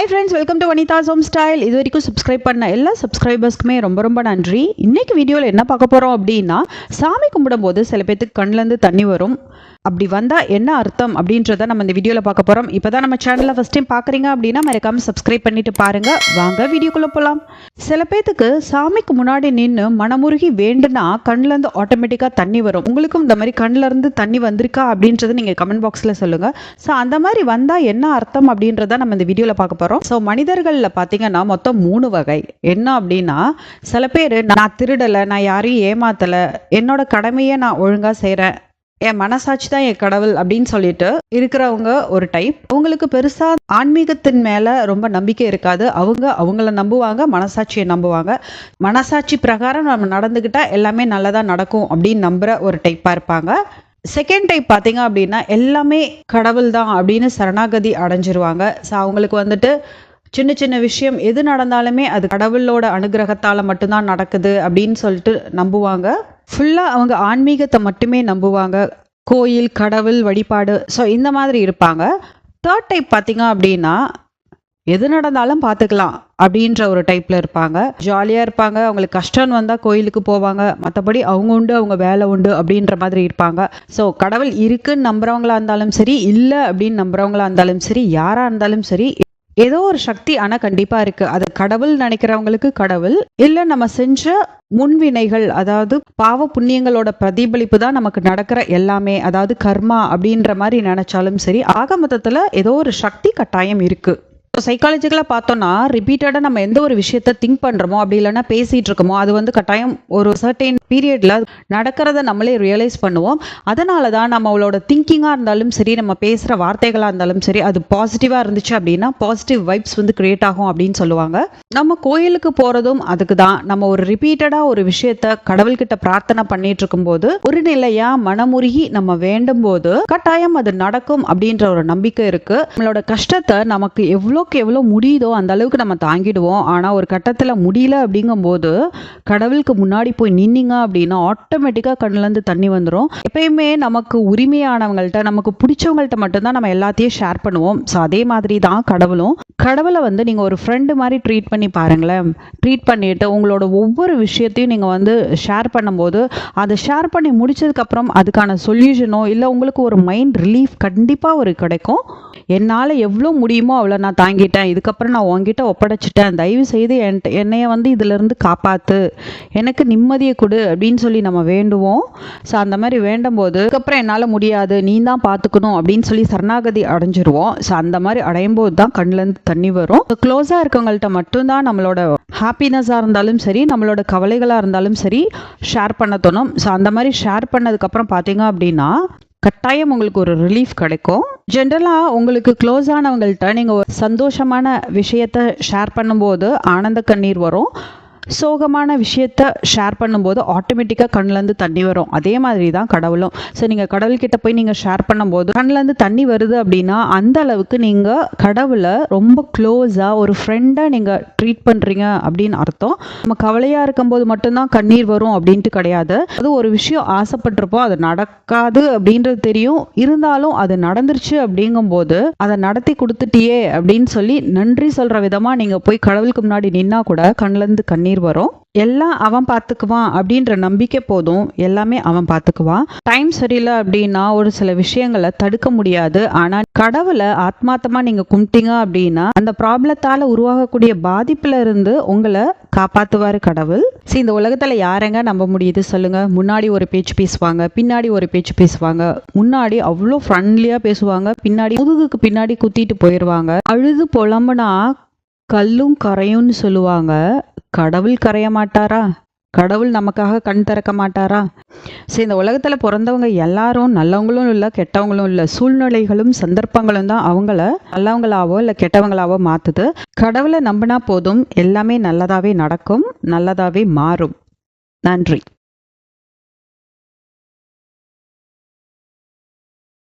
Hi friends welcome to Vanitha's home style இது வரைக்கும் subscribe பண்ண எல்லா சப்ஸ்கிரைபர்ஸ்க்குமே ரொம்ப ரொம்ப நன்றி. இன்னைக்கு வீடியோவில் என்ன பார்க்க போகிறோம் அப்படின்னா சாமி கும்பிடும்போது சில பேர்த்துக்கு கண்ணிலேருந்து தண்ணி வரும். அப்படி வந்தால் என்ன அர்த்தம் அப்படின்றத நம்ம இந்த வீடியோவில் பார்க்க போகிறோம் இப்போ தான் நம்ம சேனலில் ஃபஸ்ட் டைம் பார்க்குறீங்க அப்படின்னா மறக்காமல் சப்ஸ்கிரைப் பண்ணிட்டு பாருங்கள் வாங்க வீடியோக்குள்ளே போகலாம் சில பேர்த்துக்கு சாமிக்கு முன்னாடி நின்று மனமுருகி வேண்டுனா கண்ணிலேருந்து ஆட்டோமேட்டிக்காக தண்ணி வரும். உங்களுக்கும் இந்த மாதிரி கண்ணிலேருந்து தண்ணி வந்திருக்கா அப்படின்றத நீங்கள் கமெண்ட் பாக்ஸில் சொல்லுங்கள் ஸோ அந்த மாதிரி வந்தால் என்ன அர்த்தம் அப்படின்றத நம்ம இந்த வீடியோவில் பார்க்க போகிறோம் ஸோ மனிதர்களில் பார்த்தீங்கன்னா மொத்தம் மூணு வகை. என்ன அப்படின்னா சில பேர் நான் திருடலை நான் யாரையும் ஏமாத்தலை என்னோட கடமையை நான் ஒழுங்காக செய்கிறேன் என் மனசாட்சி தான் என் கடவுள் அப்படின்னு சொல்லிட்டு இருக்கிறவங்க ஒரு டைப் அவங்களுக்கு பெருசா ஆன்மீகத்தின் மேல ரொம்ப நம்பிக்கை இருக்காது. அவங்க அவங்கள நம்புவாங்க மனசாட்சியை நம்புவாங்க. மனசாட்சி பிரகாரம் நம்ம நடந்துக்கிட்டா எல்லாமே நல்லதா நடக்கும் அப்படின்னு நம்புற ஒரு டைப்பா இருப்பாங்க. செகண்ட் டைப் பார்த்தீங்க அப்படின்னா எல்லாமே கடவுள் தான் அப்படின்னு சரணாகதி அடைஞ்சிருவாங்க. ஸோ அவங்களுக்கு வந்துட்டு சின்ன சின்ன விஷயம் எது நடந்தாலுமே அது கடவுளோட அனுகிரகத்தால் மட்டும்தான் நடக்குது அப்படின்னு சொல்லிட்டு நம்புவாங்க. ஃபுல்லாக அவங்க ஆன்மீகத்தை மட்டுமே நம்புவாங்க. கோயில் கடவுள் வழிபாடு. ஸோ இந்த மாதிரி இருப்பாங்க. தேர்ட் டைப் பார்த்தீங்க அப்படின்னா எது நடந்தாலும் பார்த்துக்கலாம் அப்படின்ற ஒரு டைப்பில் இருப்பாங்க. ஜாலியாக இருப்பாங்க. அவங்களுக்கு கஷ்டம் வந்தால் கோயிலுக்கு போவாங்க. மற்றபடி அவங்க உண்டு அவங்க வேலை உண்டு அப்படின்ற மாதிரி இருப்பாங்க. ஸோ கடவுள் இருக்குன்னு நம்புறவங்களா இருந்தாலும் சரி இல்லை அப்படின்னு நம்புறவங்களா இருந்தாலும் சரி யாராக இருந்தாலும் சரி ஏதோ ஒரு சக்தி ஆனால் கண்டிப்பாக இருக்கு. அது கடவுள் நினைக்கிறவங்களுக்கு கடவுள். இல்லை நம்ம செஞ்ச முன்வினைகள் அதாவது பாவ புண்ணியங்களோட பிரதிபலிப்பு தான் நமக்கு நடக்கிற எல்லாமே. அதாவது கர்மா அப்படின்ற மாதிரி நினைச்சாலும் சரி ஆக மொத்தத்தில் ஏதோ ஒரு சக்தி கட்டாயம் இருக்கு. இப்போ சைக்காலஜிக்கலாக பார்த்தோம்னா ரிப்பீட்டடாக நம்ம எந்த ஒரு விஷயத்த திங்க் பண்ணுறோமோ அப்படி இல்லைன்னா பேசிகிட்டு இருக்கோமோ அது வந்து கட்டாயம் ஒரு சர்டைன் பீரியடில் நடக்கிறத நம்மளே ரியலைஸ் பண்ணுவோம். அதனால தான் நம்மளோட திங்கிங்காக இருந்தாலும் சரி நம்ம பேசுகிற வார்த்தைகளாக இருந்தாலும் சரி அது பாசிட்டிவாக இருந்துச்சு அப்படின்னா பாசிட்டிவ் வைப்ஸ் வந்து கிரியேட் ஆகும் அப்படின்னு சொல்லுவாங்க. நம்ம கோயிலுக்கு போகிறதும் அதுக்கு தான் நம்ம ஒரு ரிப்பீட்டடாக ஒரு விஷயத்த கடவுள்கிட்ட பிரார்த்தனை பண்ணிட்டு இருக்கும்போது ஒரு நிலையா மனமுருகி நம்ம வேண்டும் போது கட்டாயம் அது நடக்கும் அப்படின்ற ஒரு நம்பிக்கை இருக்கு. நம்மளோட கஷ்டத்தை நமக்கு எவ்வளோ எவ்வளோக்கு எவ்வளோ முடியுதோ அந்த அளவுக்கு நம்ம தாங்கிடுவோம். ஆனால் ஒரு கட்டத்தில் முடியல அப்படிங்கும்போது கடவுளுக்கு முன்னாடி போய் நின்னீங்க அப்படின்னா ஆட்டோமேட்டிக்காக கண்ணுலேருந்து தண்ணி வந்துடும் எப்பயுமே நமக்கு உரிமையானவங்கள்ட்ட நமக்கு பிடிச்சவங்கள்ட்ட மட்டும்தான் நம்ம எல்லாத்தையும் ஷேர் பண்ணுவோம். ஸோ அதே மாதிரி தான் கடவுளும். கடவுளை வந்து நீங்கள் ஒரு ஃப்ரெண்டு மாதிரி ட்ரீட் பண்ணி பாருங்களேன். ட்ரீட் பண்ணிட்டு உங்களோட ஒவ்வொரு விஷயத்தையும் நீங்கள் வந்து ஷேர் பண்ணும்போது அதை ஷேர் பண்ணி முடிச்சதுக்கப்புறம் அதுக்கான சொல்யூஷனோ இல்லை உங்களுக்கு ஒரு மைண்ட் ரிலீஃப் கண்டிப்பாக ஒரு கிடைக்கும். என்னால் எவ்வளோ முடியுமோ அவ்வளோ நான் தாங்கிட்டேன். இதுக்கப்புறம் நான் உங்ககிட்ட ஒப்படைச்சிட்டேன். தயவு செய்து என் என்னைய வந்து இதிலிருந்து காப்பாற்று எனக்கு நிம்மதியை கொடு அப்படின்னு சொல்லி நம்ம வேண்டுவோம். ஸோ அந்த மாதிரி வேண்டும் போது அதுக்கப்புறம் என்னால் முடியாது. நீ தான் பார்த்துக்கணும் அப்படின்னு சொல்லி சரணாகதி அடைஞ்சிருவோம். ஸோ அந்த மாதிரி அடையும் போது தான் கண்ணிலேருந்து தண்ணி வரும். க்ளோஸாக இருக்கவங்கள்ட்ட மட்டும்தான் நம்மளோட ஹாப்பினஸாக இருந்தாலும் சரி நம்மளோட கவலைகளாக இருந்தாலும் சரி ஷேர் பண்ண தோணும். ஸோ அந்த மாதிரி ஷேர் பண்ணதுக்கப்புறம் பார்த்தீங்க அப்படின்னா கட்டாயம் உங்களுக்கு ஒரு ரிலீஃப் கிடைக்கும். ஜென்ரலாக உங்களுக்கு க்ளோஸ் ஆனவங்கள்ட்ட நீங்கள் ஒரு சந்தோஷமான விஷயத்த ஷேர் பண்ணும்போது ஆனந்த கண்ணீர் வரும். சோகமான விஷயத்த ஷேர் பண்ணும்போது ஆட்டோமேட்டிக்காக கண்ணிலேருந்து தண்ணி வரும். அதே மாதிரி தான் கடவுளும். ஸோ நீங்கள் கடவுள்கிட்ட போய் நீங்கள் ஷேர் பண்ணும்போது கண்ணிலேருந்து தண்ணி வருது அப்படின்னா அந்த அளவுக்கு நீங்கள் கடவுளை ரொம்ப க்ளோஸாக ஒரு ஃப்ரெண்டாக நீங்கள் ட்ரீட் பண்ணுறீங்க அப்படின்னு அர்த்தம். நம்ம கவலையாக இருக்கும்போது மட்டும்தான் கண்ணீர் வரும் அப்படின்ட்டு கிடையாது. அது ஒரு விஷயம் ஆசைப்பட்டிருப்போம். அது நடக்காது அப்படின்றது தெரியும். இருந்தாலும் அது நடந்துருச்சு அப்படிங்கும்போது அதை நடத்தி கொடுத்துட்டியே அப்படின்னு சொல்லி நன்றி சொல்கிற விதமாக நீங்கள் போய் கடவுளுக்கு முன்னாடி நின்னா கூட கண்ணிலேருந்து கண்ணீர் வரும். எல்லாம் அவன் பார்த்துக்குவான் அப்படின்ற நம்பிக்கை போதும். எல்லாமே அவன் பார்த்துக்குவான். டைம் சரியில்லை அப்படின்னா ஒரு சில விஷயங்களை தடுக்க முடியாது. ஆனால் கடவுளை ஆத்மாத்தமாக நீங்கள் கும்பிட்டீங்க அப்படின்னா அந்த ப்ராப்ளத்தால் உருவாகக்கூடிய பாதிப்பில் இருந்து உங்களை காப்பாற்றுவார் கடவுள். சரி இந்த உலகத்தில் யாரங்க நம்ப முடியுது சொல்லுங்கள் முன்னாடி ஒரு பேச்சு பேசுவாங்க பின்னாடி ஒரு பேச்சு பேசுவாங்க. முன்னாடி அவ்வளோ ஃப்ரெண்ட்லியாக பேசுவாங்க. பின்னாடி முதுகுக்கு பின்னாடி குத்திட்டு போயிடுவாங்க அழுது புலம்புனா கல்லும் கரையும்னு சொல்லுவாங்க. கடவுள் கரைய மாட்டாரா கடவுள் நமக்காக கண் திறக்க மாட்டாரா? சரி இந்த உலகத்தில் பிறந்தவங்க எல்லாரும் நல்லவங்களும் இல்லை கெட்டவங்களும் இல்லை. சூழ்நிலைகளும் சந்தர்ப்பங்களும் தான் அவங்கள நல்லவங்களாவோ இல்லை கெட்டவங்களாவோ மாற்றுது கடவுளை நம்பினா போதும் எல்லாமே நல்லதாகவே நடக்கும் நல்லதாகவே மாறும். நன்றி.